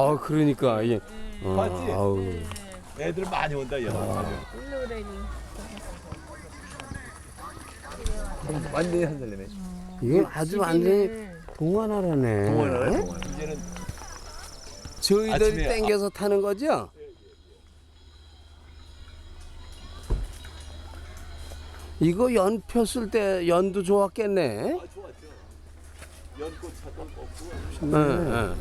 아 그러니까 예. 어, 봤지? 아우. 애들 많이 온다 얘. 완전히 한 살이네. 이건 아주 완전히 동안하라네. 동원하네 동원. 이제는 저희들이 아침에 땡겨서 타는 거죠? 이거 연 폈을 때 연도 좋았겠네. 아 좋았죠. 연꽃 차도 먹고. 응, 응.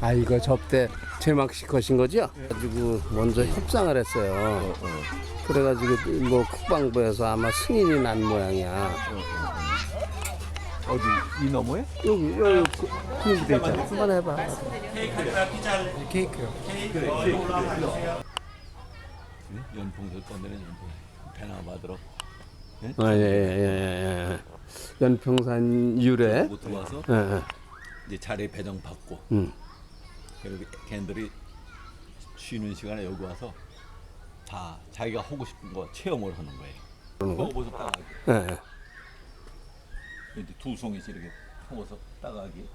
아 이거 접대 제막식 것인 거죠? 가지고 먼저 협상을 했어요. 그래가지고 뭐 국방부에서 아마 승인이 난 모양이야. 어디 이 너머에? 여기 여기 분위기 있잖아. 한번 해봐. 연풍선 떠내는 연풍. 배나 받으러 아예예예 예, 예. 연평산 유래. 못 들어와서 예, 예. 이제 자리 배정 받고. 음. 그리고 걔들이 쉬는 시간에 여기 와서 다 자기가 하고 싶은 거 체험을 하는 거예요. 그러는 거? 먹어서 따가기. 예, 예. 두 송이씩 이렇게 먹어서 따가기.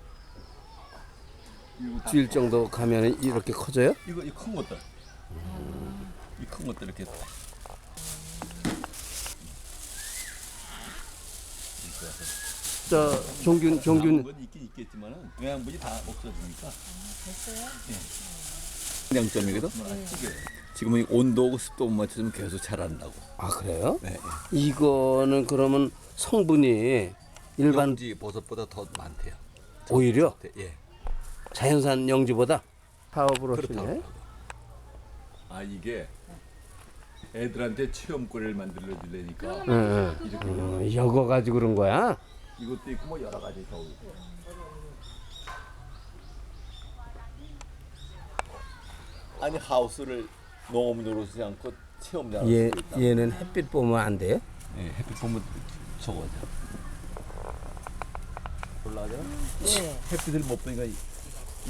이거 다- 질 정도 가면 이렇게 커져요? 이거 이 큰 것들. 이 큰 것들 이렇게. 이렇게. 저 종균 종균 남은 건 있긴 있겠지만은 영양분이 다 없어지니까. 됐어요? 예. 장점이거든. 지금은 이 온도하고 습도 못 맞춰주면 계속 자란다고. 아 그래요? 네. 이거는 그러면 성분이 일반 일반지 버섯보다 더 많대요. 오히려 예. 자연산 영지보다 그렇다고. 하시네. 아 이게 애들한테 체험거리를 만들어 주려니까 응, 응. 이렇게 어, 여거 가지고 그런 거야? 이것도 있고 뭐 여러 가지 더 있고. 아니 하우스를 농업용으로 쓰지 않고 체험장. 얘 얘는 햇빛 보면 안 돼. 예, 햇빛 보면 저거죠. 올라가죠? 네. 햇빛을 못 보니까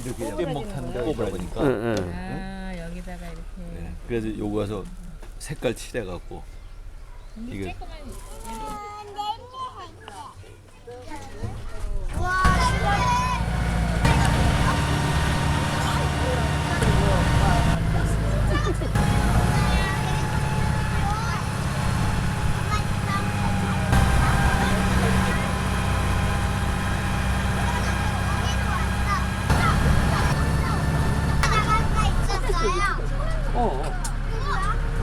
이렇게 뗏목 타는 데가 있다 보니까. 응, 응. 아 여기다가 이렇게 네. 그래서 요거 가서 색깔 칠해갖고 이게 어.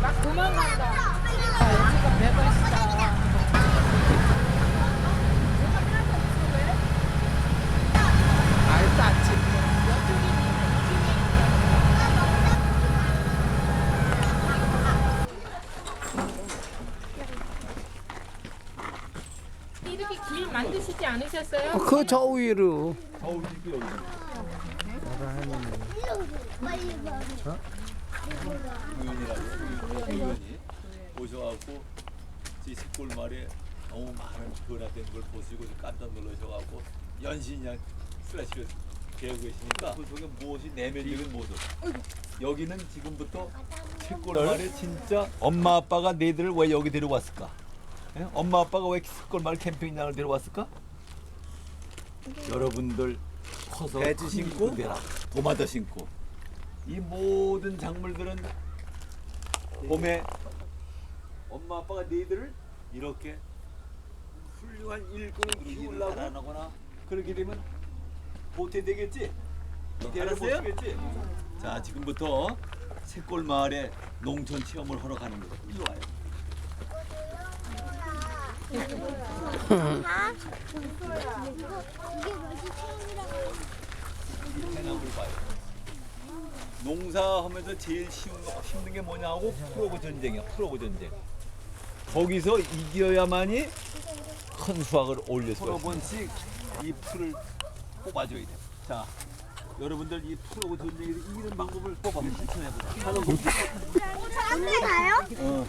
막 도망간다. 아, 여기가 배가 있어. 아이 땄지. 이렇게 길 만드시지 않으셨어요? 그저 위로. 어우 이게 여기 우연이라고 우연히 오셔갖고 이 식골 말에 너무 많은 변화된 걸 보시고 좀 깜짝 놀라셔갖고 연신양 슬래시를 배우고 계시니까 그 속에 무엇이 내면적인 모습 여기는 지금부터 식골 말에 진짜 엄마 아빠가 너희들을 왜 여기 데려왔을까 예? 엄마 아빠가 왜 식골 말 캠핑장을 데려왔을까 여러분들 커서 배지 신고 도마도 신고 이 모든 작물들은 봄에 엄마 아빠가 너희들을 이렇게 훌륭한 일꾼을 키우려고 하거나 그렇게 되면 보태 되겠지? 알았어요? 자 지금부터 새골 마을에 농촌 체험을 하러 가는 거예요. 이리 와요. 농사하면서 제일 쉬운 거 힘든 게 뭐냐고 프로그 전쟁이야. 프로그 전쟁. 거기서 이겨야만이 큰 수확을 올릴 수가 있어. 번씩 이 풀을 뽑아줘야 돼. 자, 여러분들 이 프로고 전쟁이 이기는 방법을 뽑아 실천해보자. 하는 거. 사람들 가요? 어,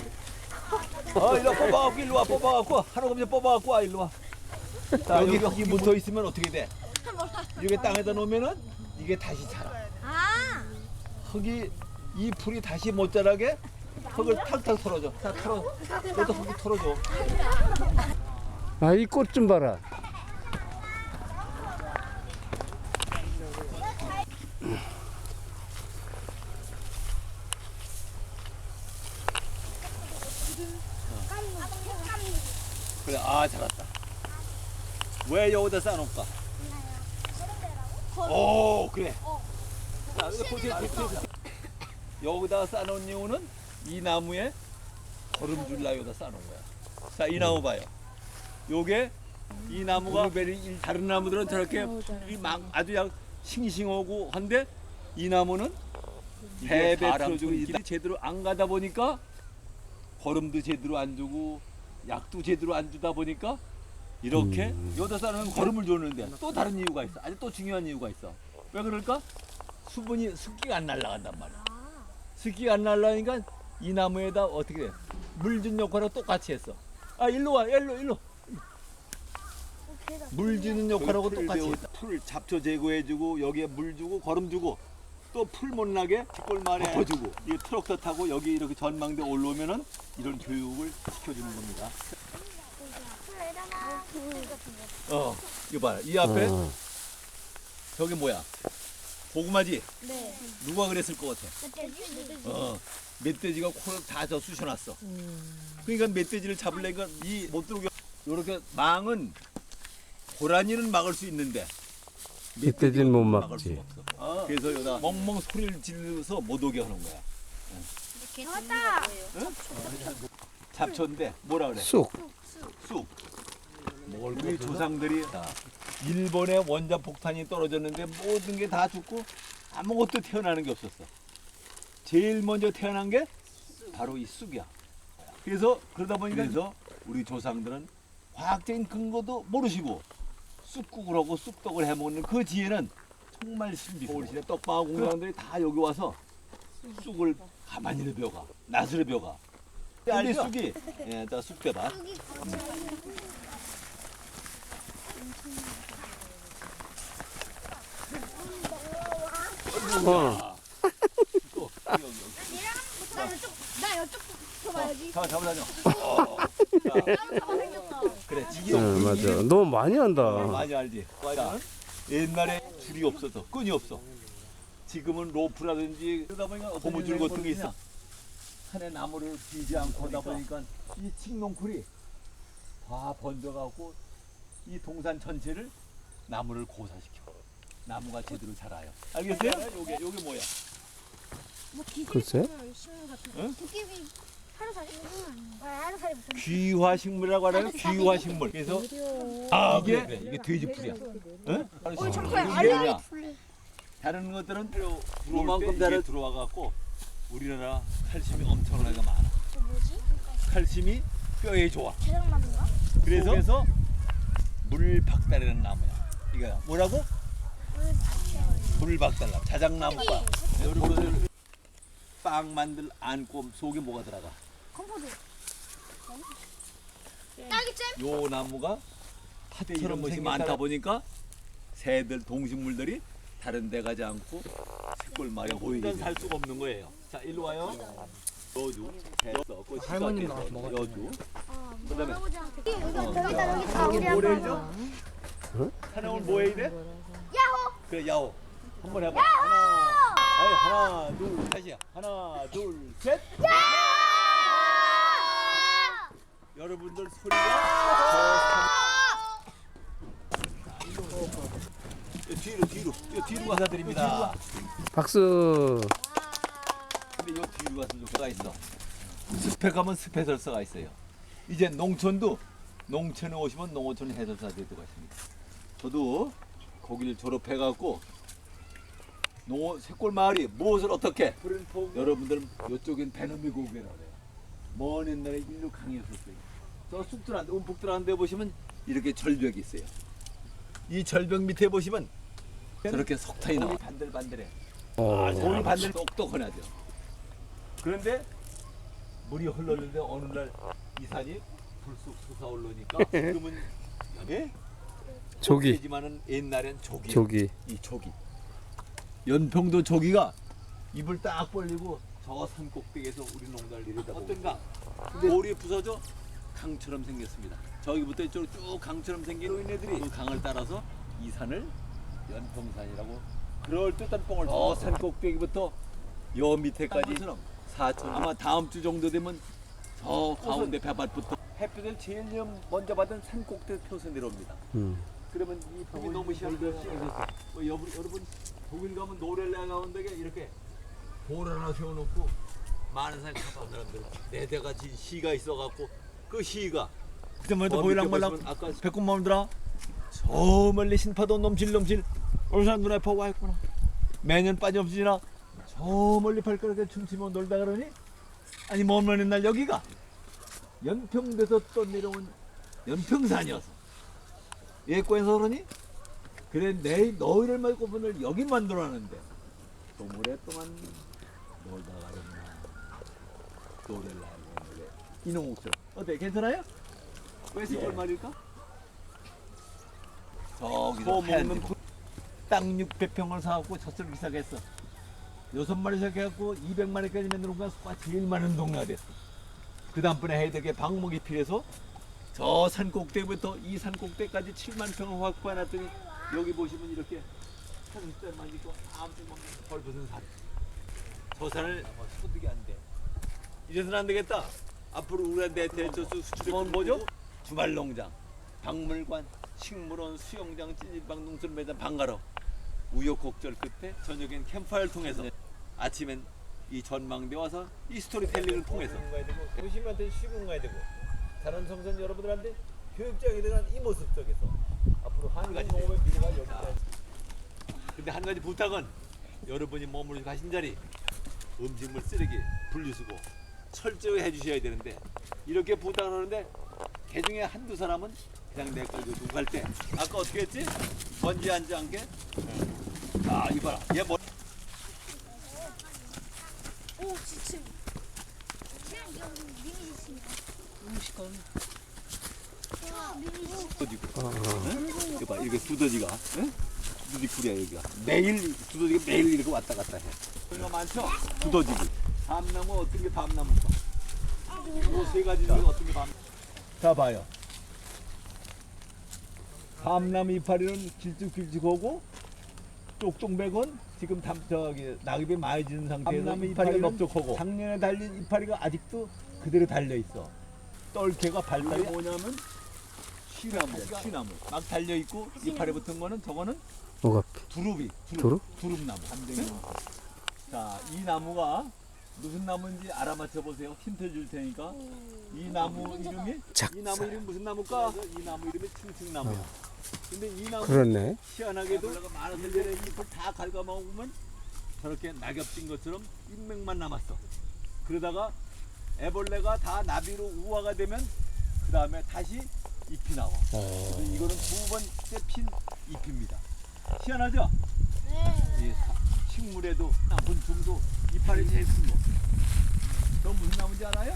일로 와, 뽑아갖고 일로 와, 뽑아갖고 하는 검지 뽑아갖고 와, 일로 와. 자, 여기 흙이 묻어 있으면 어떻게 돼? 이게 땅에다 놓으면은 이게 다시 자라. 아, 흙이 이 풀이 다시 못 자라게 흙을 탁탁 털어줘. 다 털어. 너도 흙이 털어줘. 아, 이 꽃 좀 봐라. 그래, 아 잘했다. 왜 여기다 쌓아놓을까? 오, 그래. 자, 이거 보세요, 보세요. 여기다 쌓아놓은 이유는 이 나무에 거름 줄라 여기다 쌓아놓은 거야. 자, 이 나무 봐요. 요게 이 나무가 베리 다른 나무들은 저렇게 이 막 아주 약 싱싱하고 한데 이 나무는 배배 틀어주고 길이 제대로 안 가다 보니까 거름도 제대로 안 주고 약도 제대로 안 주다 보니까 이렇게 여기다 쌓는 거름을 줬는데 또 다른 이유가 있어. 아주 또 중요한 이유가 있어. 왜 그럴까? 수분이 습기가 안 날아간단 말이야. 습기가 안 날아가니까 이 나무에다 어떻게 돼? 물준 역할을 똑같이 했어. 아 일로 와, 일로 일로. 물 주는 역할하고 똑같이 했다. 풀 잡초 제거해주고 여기에 물 주고 거름 주고 또 풀 못 나게 뒷골말에 덮어주고 이 트럭터 타고 여기 이렇게 전망대 올라오면은 이런 교육을 시켜주는 겁니다. 어, 이거 봐요. 이 앞에 어. 저기 뭐야? 고구마지? 네. 누가 그랬을 것 같아? 어, 멧돼지가 코를 다저 쑤셔놨어. 그러니까 멧돼지를 잡으려니까 이 못 들어오게 요렇게 망은 고라니는 막을 수 있는데 멧돼지는 못 막을 막지. 수가 없어. 그래서 여기다 멍멍 소리를 지르면서 못 오게 하는 거야. 왔다. 잡초인데 뭐라 그래? 쑥. 쑥. 우리 조상들이 다 일본의 원자 폭탄이 떨어졌는데 모든 게 다 죽고 아무것도 태어나는 게 없었어. 제일 먼저 태어난 게 바로 이 쑥이야. 그래서 그러다 보니까 그래서 우리 조상들은 과학적인 근거도 모르시고 쑥국을 하고 쑥떡을 해 먹는 그 지혜는 정말 신비해. 서울시내 떡방학 공장들이 다 여기 와서 쑥을 가만히를 배워가, 낫을 배워가. 근데 쑥이, 예, 자, 쑥 대봐. 어. 또, 여기, 여기. 나 이쪽, 나 이쪽부터 봐야지. 잡아, 잡아, 다녀. 어. 자, 잡아당겼다. 그래, 이게 응, 맞아. 너무 많이 한다. 많이 알지. 자, 옛날에 줄이 없어서 끈이 없어. 지금은 로프라든지 그러다 보니까 고무줄 같은 게 있어. 산에 나무를 비지 않고 하다 보니까 이 칡농쿨이 다 번져갖고 이 동산 전체를 나무를 고사시켜. 나무가 제대로 자라요. 알겠어요? 요게 요게 뭐야? 뭐 기계 글쎄? 심는 같은 응? 거. 도깨비 하루살이? 아, 하루살이 무슨? 귀화 식물이라고 알아요? 귀화 식물. 그래서 아, 이게 이게 돼지풀이야. 응? 어, 알려야 뭐냐? 풀리. 다른 것들은 요만큼 달에 들어와 갖고 우리나라 칼슘이 엄청나게 많아. 저 뭐지? 칼슘이 뼈에 좋아. 계량나무가? 그래서 그래서 물박달이라는 나무야. 이거 뭐라고? 물박달나무. 자작나무가. 여러분들 빵 만들 안고 속에 뭐가 들어가? 컴포트. 딸기잼? 요 나무가 파대처럼 것이 많다 보니까 새들 동식물들이 다른 데 가지 않고 식골 마에 보이게 살 수가 없는 거예요. 자, 일로 와요. 여주, 됐어. 할머님 여주. 아, 그다음에 할아버지한테. 여기다, 여기다, 우리 이게 아빠. 뭐래죠? 하나 오늘 뭐 해야 돼? 야호! 그래 야호. 한 번 해봐. 하나, 아니 하나, 둘, 다시야. 하나, 둘, 셋. 여러분들 소리가 더 뒤로 뒤로 이 뒤로 가서 드립니다. 박수. 근데 요 뒤로 가서 조사가 있어. 스펙 하면 스페셜서가 있어요. 이제 농촌도 농촌에 오시면 농어촌 해설사 제도가 있습니다. 저도 거기를 졸업해갖고 농어 셋골 마을이 무엇을 어떻게 여러분들 이쪽엔 배놈이 고개라고 해요. 먼 옛날에 인류 강이었었어요. 저 쑥들한테 움푹 들어간 데 보시면 이렇게 절벽이 있어요. 이 절벽 밑에 보시면 저렇게 석탄이 나와. 반들반들해. 어. 돌이 반들 똑똑하죠. 그런데 물이 흘렀는데 어느 날 이 산이 불쑥 솟아오르니까 지금은 예? 조기, 되지만은 옛날엔 조기. 조기. 이 조기. 연평도 조기가 입을 딱 벌리고 저 산 꼭대기에서 우리 농사를 이루다 어떤가? 돌이 부서져 강처럼 생겼습니다. 저기부터 이쪽으로 쭉 강처럼 생긴 노인네들이 그 강을 따라서 이 산을 연평산이라고 그럴 듯한 뻥을 저산 꼭대기부터 여 밑에까지 4천 아마 다음 주 정도 되면 저 가운데 배밭부터 햇빛을 제일 먼저 받은 산 꼭대기 펴서 내려옵니다. 음. 그러면 이 벽이 너무 시원해서 뭐 여러분, 여러분 독일 가면 가면 되게 이렇게 돌 하나 세워놓고 많은 사람이 가까운 사람들 네 대같이 시가 있어갖고 그 시가 그때마다 보일랑말랑 아까 백군마음들아. 저 멀리 신파도 넘실넘실 울산 눈에 퍼 와 있구나 매년 빠짐없이 지나 저 멀리 발가락에 춤추며 놀다 그러니? 아니 먼 멀리 날 여기가? 연평도에서 떠내려온 연평산이어서. 예권에서 그러니? 그래 내 너희를 말고 오늘 여기 만들어놨는데. 또 오랫동안 놀다 가려구나? 노래를 하고 노래 이놈옥처럼 어때 괜찮아요? 왜 시골 말일까? 저기서 먹는 땅 600평을 사갖고 젖을 비싸게 했어 여섯 마리 시작해갖고 200마리까지 만들어 가 소가 제일 많은 동네가 됐어 그 다음번에 게 방목이 필요해서 저 산 꼭대기부터 이 산 꼭대기까지 7만 평을 확보해놨더니 여기 보시면 이렇게 산수대만 있고 아무튼 뭐 벌벗은 산. 저 산을 소득이 안 돼. 이래서는 안 되겠다. 앞으로 우리한테 대저수 수출원 뭐죠? 주말 농장, 박물관, 식물원, 수영장, 찌질방, 농촌 매장, 방가로. 우여곡절 끝에 저녁엔 캠프파이어를 통해서 아침엔 이 전망대 와서 이 스토리텔링을 통해서. 교심한테 쉬고 가야 되고. 다른 청소년 여러분들한테 교육적에 대한 이 모습 속에서 앞으로 한 가지 농업의 미래가 여기다. 근데 한 가지 부탁은 여러분이 머무르 가신 자리 음식물 쓰레기 분리수거 철저히 해주셔야 되는데 이렇게 부탁을 하는데 개 중에 한두 사람은 그냥 내 걸고 두고 갈때 아까 어떻게 했지? 먼지 앉지 않게 아 이봐라 얘 뭐, 오 지침. 그냥 여기 미니 있습니다. 제가 미니 있 두더지고 어, 어. 응? 이거 봐 이게 두더지가 응? 두더지 풀이야 여기가 매일 두더지가 매일 이렇게 왔다 갔다 해 이거 많죠? 두더지고 밤나무 어떤 게 밤나무일까? 이세 가지 중에 어떤 게 밤? 자 봐요 밤나무 이파리는 길쭉길쭉하고 쪽쪽백은 지금 담, 저기 낙엽이 많이 지는 상태에서 밤나무 이파리가 이파리는 넓적하고 작년에 달린 이파리가 아직도 그대로 달려 있어. 떨개가 발달이 뭐냐면 쉬나무야, 쉬나무. 막 달려 있고 이파리 붙은 거는 저거는 뭐가 두릅이, 두릅, 두릅? 두릅 나무. 자, 이 나무가 무슨 나무인지 알아맞혀 보세요. 힌트 줄 테니까. 이 나무 이름이 이 나무 이름 이 무슨 나무일까? 이 나무 이름이 층층나무야. 근데 이 나무 그렇네. 희한하게도 잎을 다 갉아먹으면 저렇게 낙엽 진 것처럼 잎맥만 남았어. 그러다가 애벌레가 다 나비로 우화가 되면 그 다음에 다시 잎이 나와. 그래서 이거는 두 번째 핀 잎입니다. 희한하죠? 이 사- 식물에도 곤충도 이파리 제일 큰 거. 저 무슨 나무인지 알아요?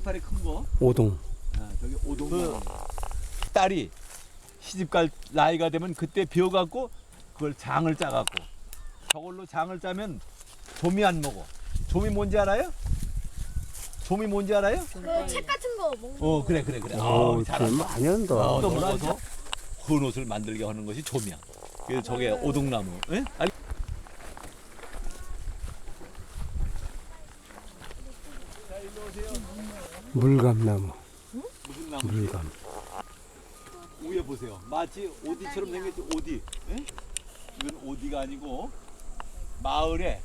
이파리 큰 거. 오동. 아, 저기 오동나무. 딸이 시집 갈 나이가 되면 그때 비워갖고 그걸 장을 짜갖고 저걸로 장을 짜면 좀이 안 먹어. 좀이 뭔지 알아요? 좀이 뭔지 알아요? 그책 같은 거 먹는 어 그래 그래 그래. 어, 어, 잘한다. 좀 많이 한다. 어, 넣어서 헌 옷을 만들게 하는 것이 좀이야. 그래서 저게 오동나무. 예? 아니, 물감나무. 무슨 나무? 물감. 위에 보세요. 마치 오디처럼 생겼죠. 오디. 예? 이건 오디가 아니고 마을에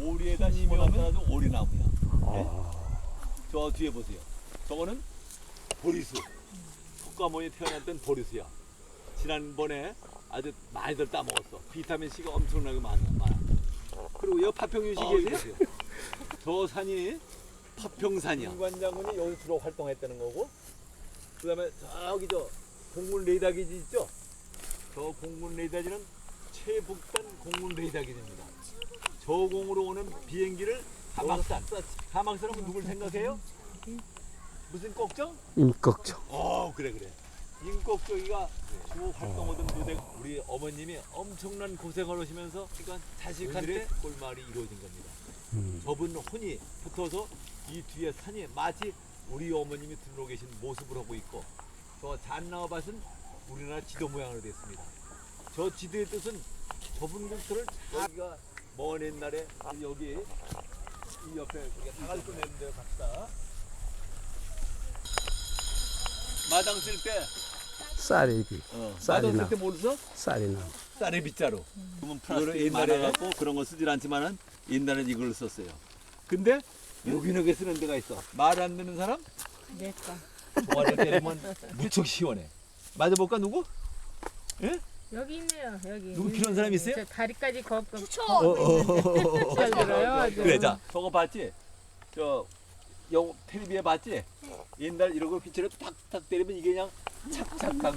오리에다 심어놨다도 오리나무야. 예? 저 뒤에 보세요. 저거는 보리수. 턱가모니 태어났던 보리수야. 지난번에 아주 많이들 따먹었어. 비타민 C가 엄청나게 많아. 많아. 그리고 여 파평유식에 보세요. 저 산이 파평산이야. 관장군이 여기 주로 활동했다는 거고. 그 다음에 저기 저 동물 네다기지 있죠? 저 공군 레이더지는 최북단 공군 레이더기 됩니다. 저 공으로 오는 비행기를 하막산. 하막산은 누굴 생각해요? 무슨 꼭정? 임꺽정. 어 그래 그래. 임꺽정이가 주 활동하던 부대 우리 어머님이 엄청난 고생을 하시면서 그러니까 자식한테 꼴말이 이루어진 겁니다. 저분 혼이 붙어서 이 뒤에 산이 마치 우리 어머님이 들어 계신 모습을 하고 있고 저 잔나와밭은 우리나라 지도 모양으로 됐습니다. 저 지도의 뜻은 좁은 국토를 여기가 먼 옛날에 여기 이 옆에 우리가 다갈 거 내는 데 갑시다. 마당 쓸 때 쌀이비. 어, 쌀이나. 마당 쓸때 뭘 써? 쌀이 나. 쌀의 빗자루. 그러면 플라스틱 옛날에 갖고 그런 거 쓰질 않지만은 옛날엔 이걸 썼어요. 근데 요긴하게 쓰는 데가 있어. 말 안 듣는 사람 내꺼. 종아리 때리면 무척 시원해. 맞아볼까 누구? 여기 있네요. 여기. 누구 필요한 사람 있어요? 저 다리까지 걷고 그쵸. 잘 들어요. 아주. 그래 자 저거 봤지? 저 영, 텔레비에 봤지? 옛날 이런 거 빗자루 탁탁 때리면 이게 그냥 착착.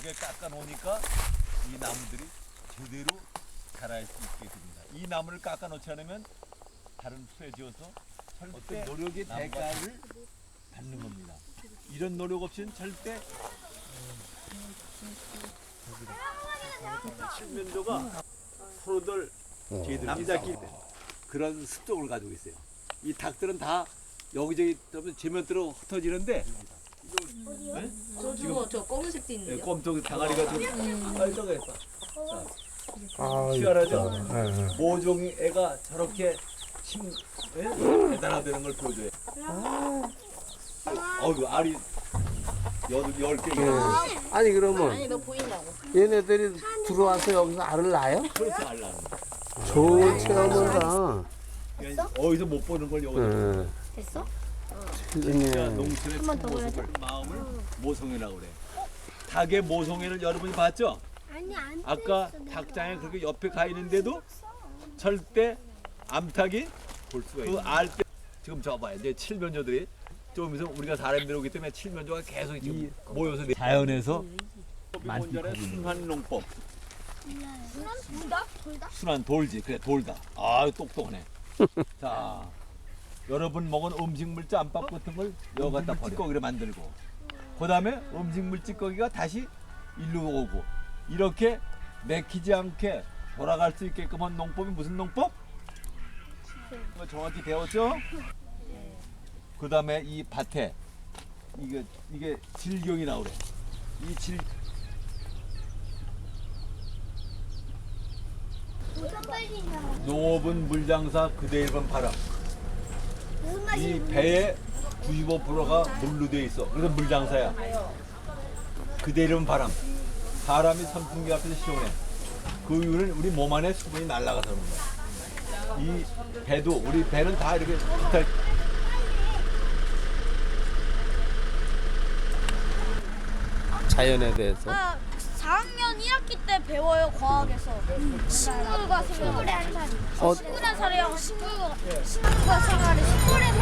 이게 깎아 놓으니까 이 나무들이 제대로 자랄 수 있게 됩니다. 이 나무를 깎아 놓지 않으면 다른 풀에 지어서 절대 노력의 대가를 받는 겁니다. 이런 노력 없이는 절대 칠면조가 서로들 남자끼리 그런 습성을 가지고 있어요. 이 닭들은 다 여기저기 떠면 제면대로 흩어지는데 저 저거 저 검은색도 예, 있는데요. 꼼짝 당아리가 좀 아, 저거 했어. 아, 희한하죠? 예, 예. 모종 애가 저렇게 힘 예? 대단하다는 걸 보여줘요. 어우 알이 열, 열 개. 아니 그러면 아니 너 보인다고. 얘네들이 들어와서 여기서 알을 낳아요? 그렇죠 알라는. 좋은 체험이다. 어디서 못 보는 걸 여기서 예. 됐어? 진짜 예. 농촌의 한번더 모습을 마음을 모성애라고 그래. 닭의 모성애를 여러분이 봤죠? 아니 안 아까 뜯었어, 내가. 닭장에 그렇게 옆에 가 있는데도 절대 암탉이 볼 수가 있어. 그알 때 지금 저 봐요. 이제 칠면조들이 좀 있으면 우리가 사람들 오기 때문에 칠면조가 계속 지금 모여서 자연에서 만자의 순환 농법. 순한 돌다? 돌다? 순환 돌지 그래 돌다 아 똑똑하네 자 여러분 먹은 음식물 짬밥 같은 걸 여기 갖다 찌꺼기를 만들고 그 다음에 음식물 찌꺼기가 다시 일로 오고 이렇게 맥히지 않게 돌아갈 수 있게끔 한 농법이 무슨 농법? 이거 정확히 배웠죠? 그 다음에 이 밭에 이게 이게 질경이 나오래 이질 빨리 나. 농업은 물장사 그대 일번 바람 이 배에 95%가 물로 돼 있어. 그래서 물 장사야. 그대 이름 바람. 사람이 선풍기 앞에서 시원해. 그 이유는 우리 몸 안에 수분이 날아가서 그런 거야. 이 배도 우리 배는 다 이렇게 비슷할 자연에 대해서. 아, 4학년 1학기 때 배워요 과학에서. 식물과 식물의 한 살이 어. 식물의 살이랑 식물과 식물과 생활이 식물의